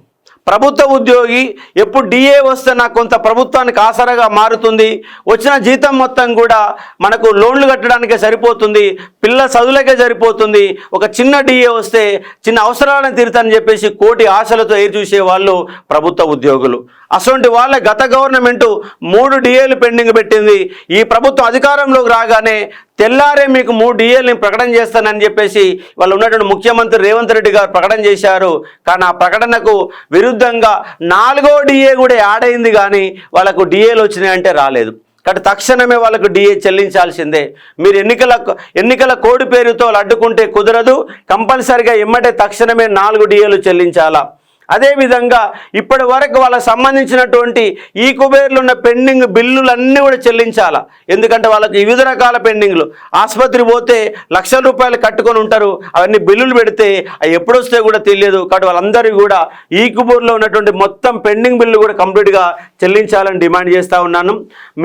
S1: ప్రభుత్వ ఉద్యోగి ఎప్పుడు డిఏ వస్తే నాకు కొంత ప్రభుత్వానికి ఆసరాగా మారుతుంది. వచ్చిన జీతం మొత్తం కూడా మనకు లోన్లు కట్టడానికే సరిపోతుంది. పిల్ల చదువులకే సరిపోతుంది. ఒక చిన్న డిఏ వస్తే చిన్న అవసరాలను తీరుతానని చెప్పేసి కోటి ఆశలతో ఎదురు చూసే వాళ్ళు ప్రభుత్వ ఉద్యోగులు. అటువంటి వాళ్ళ గత గవర్నమెంట్ మూడు డిఏలు పెండింగ్ పెట్టింది. ఈ ప్రభుత్వం అధికారంలోకి రాగానే తెల్లారే మీకు మూడు డిఏల్ని ప్రకటన చేస్తానని చెప్పేసి వాళ్ళు ఉన్నటువంటి ముఖ్యమంత్రి రేవంత్ రెడ్డి గారు ప్రకటన చేశారు. కానీ ఆ ప్రకటనకు విరుద్ధంగా నాలుగో డిఏ కూడా యాడ్ అయింది కానీ వాళ్ళకు డిఏలు వచ్చినాయంటే రాలేదు. కాబట్టి తక్షణమే వాళ్ళకు డిఏ చెల్లించాల్సిందే. మీరు ఎన్నికల ఎన్నికల కోడి పేరుతో అడ్డుకుంటే కుదరదు. కంపల్సరిగా ఎమ్మటే తక్షణమే నాలుగు డిఏలు చెల్లించాలా? అదేవిధంగా ఇప్పటి వరకు వాళ్ళకి సంబంధించినటువంటి ఈ కుబేర్లు ఉన్న పెండింగ్ బిల్లులన్నీ కూడా చెల్లించాలా? ఎందుకంటే వాళ్ళకి వివిధ రకాల పెండింగ్లు. ఆసుపత్రి పోతే లక్షల రూపాయలు కట్టుకొని ఉంటారు అవన్నీ బిల్లులు పెడితే అవి ఎప్పుడు వస్తే కూడా తెలియదు. కాబట్టి వాళ్ళందరికీ కూడా ఈ కుబూర్లో ఉన్నటువంటి మొత్తం పెండింగ్ బిల్లు కూడా కంప్లీట్గా చెల్లించాలని డిమాండ్ చేస్తూ ఉన్నాను.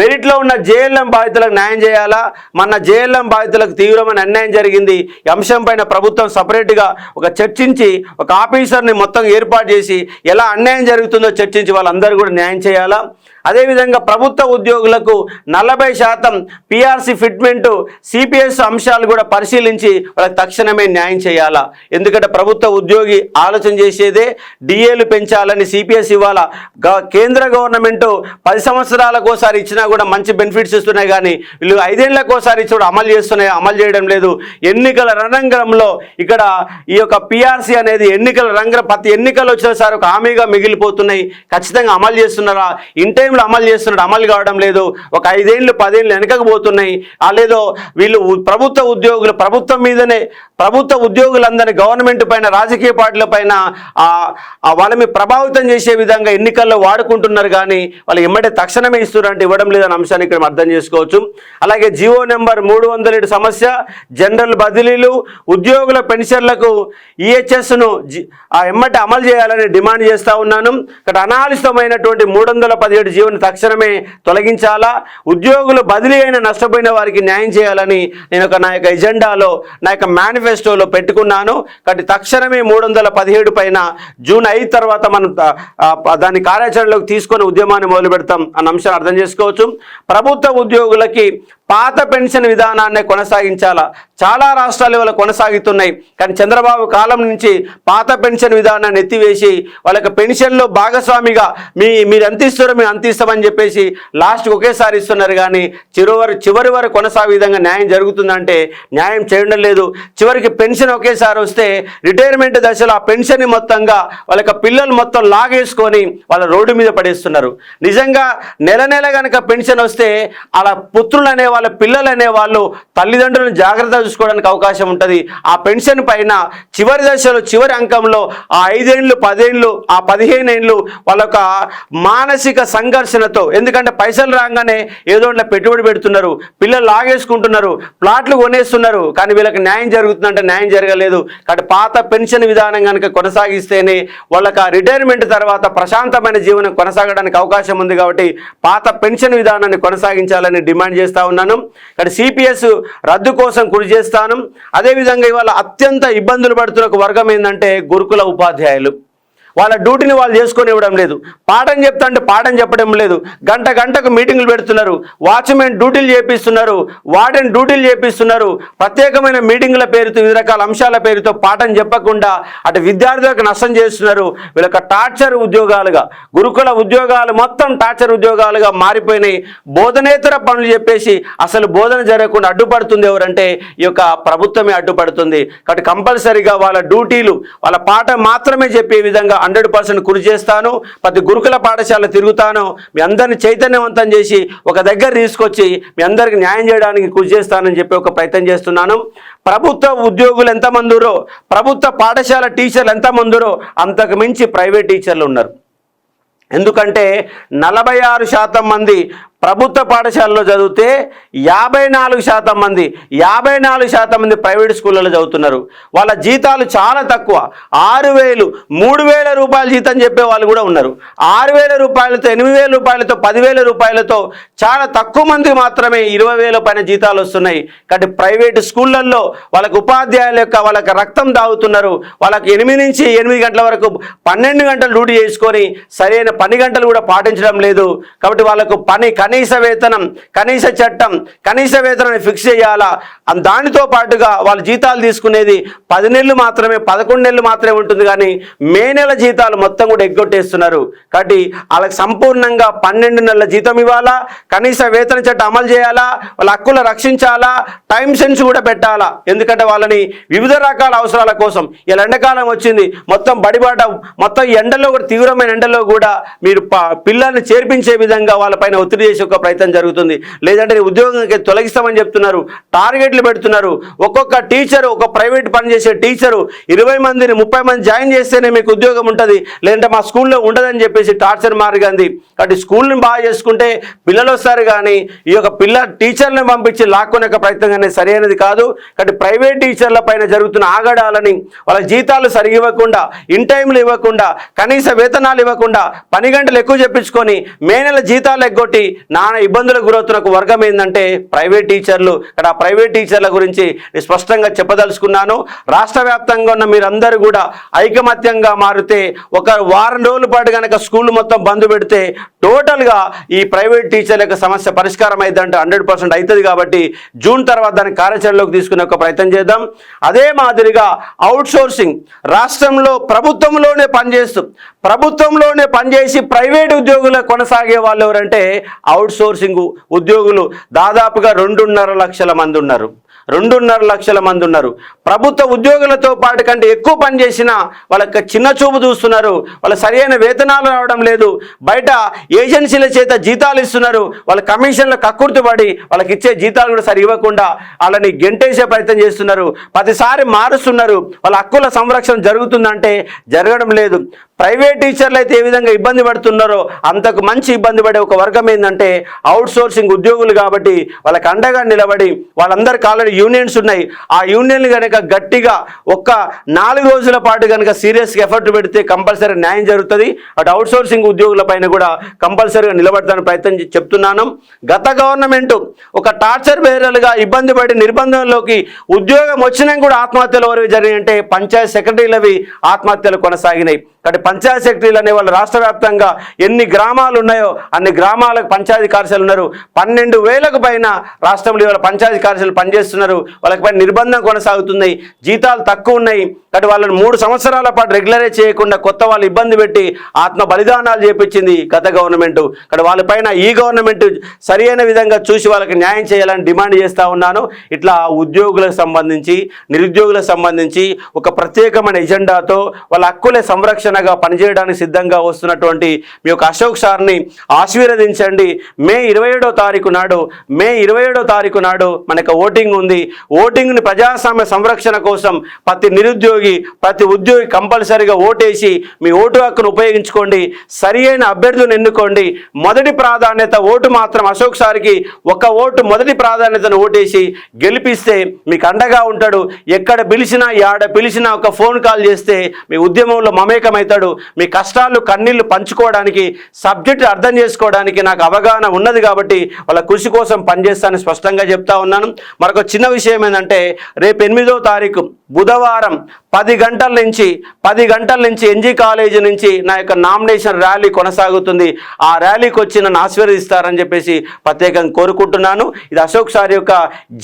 S1: మెరిట్లో ఉన్న జేఎల్ఎం బాధితులకు న్యాయం చేయాలా? మన జేఎల్ఎం బాధితులకు తీవ్రమైన అన్యాయం జరిగింది. ఈ అంశం పైన ప్రభుత్వం సపరేట్గా ఒక చర్చించి ఒక ఆఫీసర్ని మొత్తం ఏర్పాటు చేసి ఎలా అన్యాయం జరుగుతుందో చర్చించి వాళ్ళందరూ కూడా న్యాయం చేయాలా? అదేవిధంగా ప్రభుత్వ ఉద్యోగులకు నలభై శాతం పిఆర్సీ ఫిట్మెంట్ సిపిఎస్ అంశాలు కూడా పరిశీలించి వాళ్ళకి తక్షణమే న్యాయం చేయాలా? ఎందుకంటే ప్రభుత్వ ఉద్యోగి ఆలోచన చేసేదే డిఏలు పెంచాలని సిపిఎస్ ఇవ్వాలా. కేంద్ర గవర్నమెంట్ పది సంవత్సరాలకు ఒకసారి ఇచ్చినా కూడా మంచి బెనిఫిట్స్ ఇస్తున్నాయి కానీ వీళ్ళు ఐదేళ్ళకు ఒకసారి కూడా అమలు చేస్తున్నాయి అమలు చేయడం లేదు. ఎన్నికల రణంగంలో ఇక్కడ ఈ యొక్క పిఆర్సీ అనేది ఎన్నికల రంగం ప్రతి ఎన్నికలు వచ్చిన సార్ ఒక హామీగా మిగిలిపోతున్నాయి. ఖచ్చితంగా అమలు చేస్తున్నారా? ఇన్ టైంలో అమలు చేస్తున్నాడు. అమలు కావడం లేదు. ఒక ఐదేళ్ళు పదేళ్ళు వెనకకు పోతున్నాయి. లేదో వీళ్ళు ప్రభుత్వ ఉద్యోగులు ప్రభుత్వం మీదనే ప్రభుత్వ ఉద్యోగులందరినీ గవర్నమెంట్ పైన రాజకీయ పార్టీల పైన వాళ్ళని ప్రభావితం చేసే విధంగా ఎన్నికల్లో వాడుకుంటున్నారు కానీ వాళ్ళు ఎమ్మటే తక్షణమే ఇస్తున్నారంటే ఇవ్వడం లేదనే అంశాన్ని ఇక్కడ అర్థం చేసుకోవచ్చు. అలాగే జియో నెంబర్ మూడు ఏడు సమస్య జనరల్ బదిలీలు ఉద్యోగుల పెన్షన్లకు ఈహెచ్ఎస్ను ఆ అమలు చేయాలని డిమాండ్ చేస్తా ఉన్నాను. ఇక్కడ అనాలిస్తమైనటువంటి మూడు వందల పదిహేడు జీవోని తక్షణమే తొలగించాలా? ఉద్యోగులు బదిలీ అయిన నష్టపోయిన వారికి న్యాయం చేయాలని నేను ఒక నా యొక్క ఎజెండాలో నా యొక్క మేనిఫెస్టోలో పెట్టుకున్నాను. కాబట్టి తక్షణమే మూడు వందల పదిహేడు పైన జూన్ ఐదు తర్వాత మనం దాన్ని కార్యాచరణలోకి తీసుకొని ఉద్యమాన్ని మొదలు పెడతాం అన్న అంశాన్ని అర్థం చేసుకోవచ్చు. ప్రభుత్వ ఉద్యోగులకి పాత పెన్షన్ విధానాన్ని కొనసాగించాలా? చాలా రాష్ట్రాలు ఇవాళ కొనసాగుతున్నాయి. కానీ చంద్రబాబు కాలం నుంచి పాత పెన్షన్ విధానాన్ని ఎత్తివేసి వాళ్ళకి పెన్షన్లో భాగస్వామిగా మీ మీరు ఎంత ఇస్తారో మేము అంత ఇస్తామని చెప్పేసి లాస్ట్ ఒకేసారి ఇస్తున్నారు. కానీ చివరి చివరి వరకు కొనసాగే విధంగా న్యాయం జరుగుతుందంటే న్యాయం చేయడం లేదు. చివరికి పెన్షన్ ఒకేసారి వస్తే రిటైర్మెంట్ దశలో ఆ పెన్షన్ మొత్తంగా వాళ్ళకి పిల్లలు మొత్తం లాగేసుకొని వాళ్ళ రోడ్డు మీద పడేస్తున్నారు. నిజంగా నెల నెల కనుక పెన్షన్ వస్తే అలా పుత్రులు అనే వాళ్ళ పిల్లలు అనే వాళ్ళు తల్లిదండ్రులను జాగ్రత్త చూసుకోవడానికి అవకాశం ఉంటుంది. ఆ పెన్షన్ పైన చివరి దశలో చివరి అంకంలో ఆ ఐదేండ్లు పదేండ్లు ఆ పదిహేను ఏండ్లు వాళ్ళ మానసిక సంఘర్షణతో ఎందుకంటే పైసలు రాగానే ఏదో పెట్టుబడి పెడుతున్నారు పిల్లలు లాగేసుకుంటున్నారు ప్లాట్లు కొనేస్తున్నారు కానీ వీళ్ళకి న్యాయం జరుగుతుందంటే న్యాయం జరగలేదు. కాబట్టి పాత పెన్షన్ విధానం కనుక కొనసాగిస్తేనే వాళ్ళకి ఆ రిటైర్మెంట్ తర్వాత ప్రశాంతమైన జీవనం కొనసాగడానికి అవకాశం ఉంది కాబట్టి పాత పెన్షన్ విధానాన్ని కొనసాగించాలని డిమాండ్ చేస్తా ఉన్నారు ఉన్నాను ఇక్కడ సిపిఎస్ రద్దు కోసం కృషి చేస్తాను. అదేవిధంగా ఇవాళ అత్యంత ఇబ్బందులు పడుతున్న ఒక వర్గం ఏంటంటే గురుకుల ఉపాధ్యాయులు. వాళ్ళ డ్యూటీని వాళ్ళు చేసుకొని ఇవ్వడం లేదు. పాఠం చెప్తా అంటే పాఠం చెప్పడం లేదు. గంట గంటకు మీటింగులు పెడుతున్నారు. వాచ్మెన్ డ్యూటీలు చేపిస్తున్నారు. వార్డెన్ డ్యూటీలు చేపిస్తున్నారు. ప్రత్యేకమైన మీటింగుల పేరుతో వివిధ రకాల అంశాల పేరుతో పాఠం చెప్పకుండా అటు విద్యార్థులకు నష్టం చేస్తున్నారు. వీళ్ళకి టార్చర్ ఉద్యోగాలుగా గురుకుల ఉద్యోగాలు మొత్తం టార్చర్ ఉద్యోగాలుగా మారిపోయినాయి. బోధనేతర పనులు చెప్పేసి అసలు బోధన జరగకుండా అడ్డుపడుతుంది ఎవరంటే ఈ యొక్క ప్రభుత్వమే అడ్డుపడుతుంది. కాబట్టి కంపల్సరీగా వాళ్ళ డ్యూటీలు వాళ్ళ పాఠం మాత్రమే చెప్పే విధంగా హండ్రెడ్ పర్సెంట్ కృషి చేస్తాను ప్రతి గురుకుల పాఠశాల తిరుగుతాను మీ అందరిని చైతన్యవంతం చేసి ఒక దగ్గర తీసుకొచ్చి మీ అందరికి న్యాయం చేయడానికి కృషి చేస్తానని చెప్పి ఒక ప్రయత్నం చేస్తున్నాను. ప్రభుత్వ ఉద్యోగులు ఎంతమందిరో ప్రభుత్వ పాఠశాల టీచర్లు ఎంతమందిరో అంతకు మించి ప్రైవేట్ టీచర్లు ఉన్నారు. ఎందుకంటే నలభై ఆరు శాతం మంది ప్రభుత్వ పాఠశాలలో చదివితే యాభై నాలుగు శాతం మంది యాభై నాలుగు శాతం మంది ప్రైవేట్ స్కూళ్ళలో చదువుతున్నారు. వాళ్ళ జీతాలు చాలా తక్కువ. ఆరు వేలు మూడు వేల రూపాయల జీతం చెప్పే వాళ్ళు కూడా ఉన్నారు. ఆరు వేల రూపాయలతో ఎనిమిది వేల రూపాయలతో పదివేల రూపాయలతో చాలా తక్కువ మందికి మాత్రమే ఇరవై వేల పైన జీతాలు వస్తున్నాయి. కాబట్టి ప్రైవేట్ స్కూళ్ళల్లో వాళ్ళకు ఉపాధ్యాయుల యొక్క వాళ్ళకి రక్తం దాగుతున్నారు వాళ్ళకి ఎనిమిది నుంచి ఎనిమిది గంటల వరకు పన్నెండు గంటలు డ్యూటీ చేసుకొని సరైన పని గంటలు కూడా పాటించడం లేదు. కాబట్టి వాళ్ళకు పని కనీస వేతనం కనీస చట్టం కనీస వేతనాన్ని ఫిక్స్ చేయాలా? దానితో పాటుగా వాళ్ళు జీతాలు తీసుకునేది పది నెలలు మాత్రమే పదకొండు నెలలు మాత్రమే ఉంటుంది కానీ మే నెల జీతాలు మొత్తం కూడా ఎగ్గొట్టేస్తున్నారు. కాబట్టి వాళ్ళకి సంపూర్ణంగా పన్నెండు నెలల జీతం ఇవ్వాలా? కనీస వేతన చట్టం అమలు చేయాలా? వాళ్ళ హక్కులు రక్షించాలా? టైం సెన్స్ కూడా పెట్టాలా? ఎందుకంటే వాళ్ళని వివిధ రకాల అవసరాల కోసం ఇలా ఎండాకాలం వచ్చింది మొత్తం బడిబాట మొత్తం ఎండలో కూడా తీవ్రమైన ఎండలో కూడా మీరు పిల్లల్ని చేర్పించే విధంగా వాళ్ళపైన ఒత్తిడి చేసే ఒక ప్రయత్నం జరుగుతుంది. లేదంటే నీ ఉద్యోగం తొలగిస్తామని చెప్తున్నారు. టార్గెట్లు పెడుతున్నారు. ఒక్కొక్క టీచరు ఒక ప్రైవేట్ పనిచేసే టీచరు ఇరవై మందిని ముప్పై మంది జాయిన్ చేస్తేనే మీకు ఉద్యోగం ఉంటుంది. లేదంటే మా స్కూల్లో ఉండదని చెప్పేసి టార్చర్ మారిగాంది. కాబట్టి స్కూల్ని బాగా చేసుకుంటే పిల్లలు వస్తారు కానీ ఈ యొక్క పిల్ల టీచర్లను పంపించి లాక్కునే ప్రయత్నం అనేది సరైనది కాదు. కాబట్టి ప్రైవేట్ టీచర్ల పైన జరుగుతున్న ఆగడాలని వాళ్ళ జీతాలు సరిగా ఇవ్వకుండా ఇన్ టైంలు ఇవ్వకుండా కనీస వేతనాలు ఇవ్వకుండా పని గంటలు ఎక్కువ చెప్పించుకొని మే నెల జీతాలు ఎగ్గొట్టి నానా ఇబ్బందులకు గురవుతున్న ఒక వర్గం ఏంటంటే ప్రైవేట్ టీచర్లు. ఇక్కడ ప్రైవేట్ టీచర్ల గురించి స్పష్టంగా చెప్పదలుచుకున్నాను. రాష్ట్ర వ్యాప్తంగా ఉన్న మీరందరూ కూడా ఐకమత్యంగా మారితే ఒక వారం రోజుల పాటు కనుక స్కూల్ మొత్తం బంద్ పెడితే టోటల్గా ఈ ప్రైవేట్ టీచర్ల యొక్క సమస్య పరిష్కారం అయిందంటే హండ్రెడ్ పర్సెంట్ అవుతుంది కాబట్టి జూన్ తర్వాత దాన్ని కార్యాచరణలోకి తీసుకునే ఒక ప్రయత్నం చేద్దాం. అదే మాదిరిగా అవుట్ సోర్సింగ్ రాష్ట్రంలో ప్రభుత్వంలోనే పనిచేస్తూ ప్రభుత్వంలోనే పనిచేసి ప్రైవేట్ ఉద్యోగులు కొనసాగే వాళ్ళు ఎవరంటే అవుట్ సోర్సింగ్ ఉద్యోగులు దాదాపుగా రెండున్నర లక్షల మంది ఉన్నారు. రెండున్నర లక్షల మంది ఉన్నారు. ప్రభుత్వ ఉద్యోగులతో పాటు కంటే ఎక్కువ పనిచేసిన వాళ్ళకి చిన్న చూపు చూస్తున్నారు. వాళ్ళ సరైన వేతనాలు రావడం లేదు. బయట ఏజెన్సీల చేత జీతాలు ఇస్తున్నారు. వాళ్ళ కమిషన్ల కక్కుర్తిపడి వాళ్ళకి ఇచ్చే జీతాలు కూడా సరి ఇవ్వకుండా వాళ్ళని గెంటేసే ప్రయత్నం చేస్తున్నారు. ప్రతిసారి మారుస్తున్నారు. వాళ్ళ హక్కుల సంరక్షణ జరుగుతుందంటే జరగడం లేదు. ప్రైవేట్ టీచర్లు అయితే ఏ విధంగా ఇబ్బంది పడుతున్నారో అంతకు మంచి ఇబ్బంది పడే ఒక వర్గం ఏంటంటే అవుట్ సోర్సింగ్ ఉద్యోగులు కాబట్టి వాళ్ళకి అండగా నిలబడి వాళ్ళందరికీ ఆల్రెడీ యూనియన్స్ ఉన్నాయి. ఆ యూనియన్లు కనుక గట్టిగా ఒక్క నాలుగు రోజుల పాటు కనుక సీరియస్గా ఎఫర్ట్ పెడితే కంపల్సరీ న్యాయం జరుగుతుంది. అటు అవుట్ సోర్సింగ్ ఉద్యోగుల పైన కూడా కంపల్సరీగా నిలబడతాను ప్రయత్నం చెప్తున్నాను. గత గవర్నమెంట్ ఒక టార్చర్ బేరలుగా ఇబ్బంది పడి నిర్బంధంలోకి ఉద్యోగం వచ్చినా కూడా ఆత్మహత్యలు వరకు జరిగాయంటే పంచాయత్ సెక్రటరీలవి ఆత్మహత్యలు కొనసాగినాయి. కాబట్టి పంచాయత్ సెక్రటరీలు అనే వాళ్ళు రాష్ట్ర వ్యాప్తంగా ఎన్ని గ్రామాలు ఉన్నాయో అన్ని గ్రామాలకు పంచాయతీ కార్యాలయాలు ఉన్నారు. పన్నెండు వేలకు పైన రాష్ట్రంలో ఇవాళ పంచాయతీ కార్యాలయాలు పనిచేస్తున్నారు. వాళ్ళకి పైన నిర్బంధం కొనసాగుతున్నాయి. జీతాలు తక్కువ ఉన్నాయి. కాబట్టి వాళ్ళని మూడు సంవత్సరాల పాటు రెగ్యులరైజ్ చేయకుండా కొత్త వాళ్ళు ఇబ్బంది పెట్టి ఆత్మ బలిదానాలు చేపించింది గత గవర్నమెంట్. ఇక్కడ వాళ్ళపైన ఈ గవర్నమెంట్ సరైన విధంగా చూసి వాళ్ళకి న్యాయం చేయాలని డిమాండ్ చేస్తూ ఉన్నాను. ఇట్లా ఉద్యోగులకు సంబంధించి నిరుద్యోగులకు సంబంధించి ఒక ప్రత్యేకమైన ఎజెండాతో వాళ్ళ హక్కుల సంరక్షణగా పనిచేయడానికి సిద్ధంగా వస్తున్నటువంటి మీ యొక్క అశోక్ సార్ని ఆశీర్వదించండి. మే ఇరవై ఏడో తారీఖు నాడు మే ఇరవై ఏడో తారీఖు నాడు మనకు ఓటింగ్ ఉంది. ఓటింగ్ని ప్రజాస్వామ్య సంరక్షణ కోసం ప్రతి నిరుద్యోగి ప్రతి ఉద్యోగి కంపల్సరిగా ఓటేసి మీ ఓటు హక్కును ఉపయోగించుకోండి. సరి అయిన అభ్యర్థులను ఎన్నుకోండి. మొదటి ప్రాధాన్యత ఓటు మాత్రం అశోక్ సార్కి ఒక ఓటు మొదటి ప్రాధాన్యతను ఓటేసి గెలిపిస్తే మీకు అండగా ఉంటాడు. ఎక్కడ పిలిచినా యాడ పిలిచినా ఒక ఫోన్ కాల్ చేస్తే మీ ఉద్యమంలో మమేకమవుతాడు. మీ కష్టాలు కన్నీళ్ళు పంచుకోవడానికి సబ్జెక్ట్ అర్థం చేసుకోవడానికి నాకు అవగాహన ఉన్నది కాబట్టి వాళ్ళ కృషి కోసం పనిచేస్తానని స్పష్టంగా చెప్తా ఉన్నాను. మరొక చిన్న విషయం ఏంటంటే రేపు ఎనిమిదో తారీఖు బుధవారం పది గంటల నుంచి పది గంటల నుంచి ఎన్జీ కాలేజీ నుంచి నా యొక్క నామినేషన్ ర్యాలీ కొనసాగుతుంది. ఆ ర్యాలీకి వచ్చి నన్ను ఆశీర్వదిస్తారని చెప్పేసి ప్రత్యేకంగా కోరుకుంటున్నాను. ఇది అశోక్ సార్ యొక్క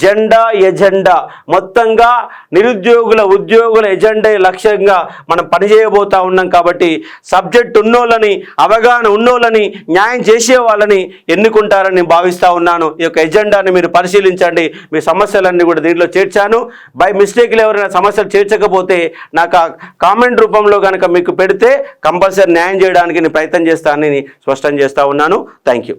S1: జెండా ఎజెండా. మొత్తంగా నిరుద్యోగుల ఉద్యోగుల ఎజెండా లక్ష్యంగా మనం పనిచేయబోతా ఉన్నాం కాబట్టి కాబట్టి సబ్జెక్ట్ ఉన్నోళ్ళని అవగాహన ఉన్నోళ్ళని న్యాయం చేసే వాళ్ళని ఎన్నుకుంటారని భావిస్తూ భావిస్తా ఉన్నాను. ఈ యొక్క ఎజెండాని మీరు పరిశీలించండి. మీ సమస్యలన్నీ కూడా దీంట్లో చేర్చాను. బై మిస్టేక్లు ఎవరైనా సమస్యలు చేర్చకపోతే నాకు ఆ కామెంట్ రూపంలో కనుక మీకు పెడితే కంపల్సరీ న్యాయం చేయడానికి నేను ప్రయత్నం చేస్తానని స్పష్టం చేస్తూ ఉన్నాను. Thank you.